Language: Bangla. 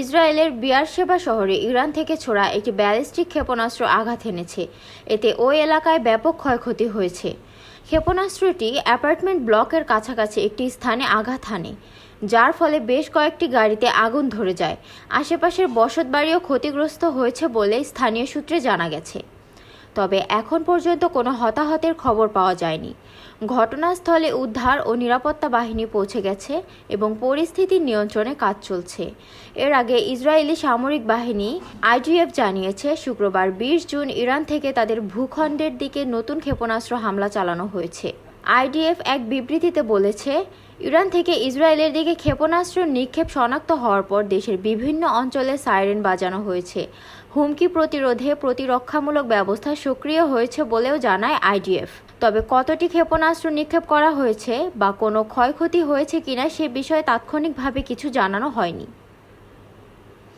ইসরায়েলের বিয়ার সেবা শহরে ইরান থেকে ছোড়া একটি ব্যালিস্টিক ক্ষেপণাস্ত্র আঘাত এনেছে। এতে ওই এলাকায় ব্যাপক ক্ষয়ক্ষতি হয়েছে। ক্ষেপণাস্ত্রটি অ্যাপার্টমেন্ট ব্লকের কাছাকাছি একটি স্থানে আঘাত হানে, যার ফলে বেশ কয়েকটি গাড়িতে আগুন ধরে যায়। আশেপাশের বসতবাড়িও ক্ষতিগ্রস্ত হয়েছে বলে স্থানীয় সূত্রে জানা গেছে। তবে এখন পর্যন্ত কোনো হতাহতের খবর পাওয়া যায়নি। ঘটনাস্থলে উদ্ধার ও নিরাপত্তা বাহিনী পৌঁছে গেছে এবং পরিস্থিতি নিয়ন্ত্রণে কাজ চলছে। এর আগে ইসরায়েলি সামরিক বাহিনী আইডিএফ জানিয়েছে, শুক্রবার বিশ জুন ইরান থেকে তাদের ভূখণ্ডের দিকে নতুন ক্ষেপণাস্ত্র হামলা চালানো হয়েছে। আইডিএফ এক বিবৃতিতে বলেছে, ইরান থেকে ইসরায়েলের দিকে ক্ষেপণাস্ত্র নিক্ষেপ শনাক্ত হওয়ার পর দেশের বিভিন্ন অঞ্চলে সাইরেন বাজানো হয়েছে। হুমকি প্রতিরোধে প্রতিরক্ষামূলক ব্যবস্থা সক্রিয় হয়েছে বলেও জানায় আইডিএফ। তবে কতটি ক্ষেপণাস্ত্র নিক্ষেপ করা হয়েছে বা কোনো ক্ষয়ক্ষতি হয়েছে কিনা সে বিষয়ে তাৎক্ষণিকভাবে কিছু জানানো হয়নি।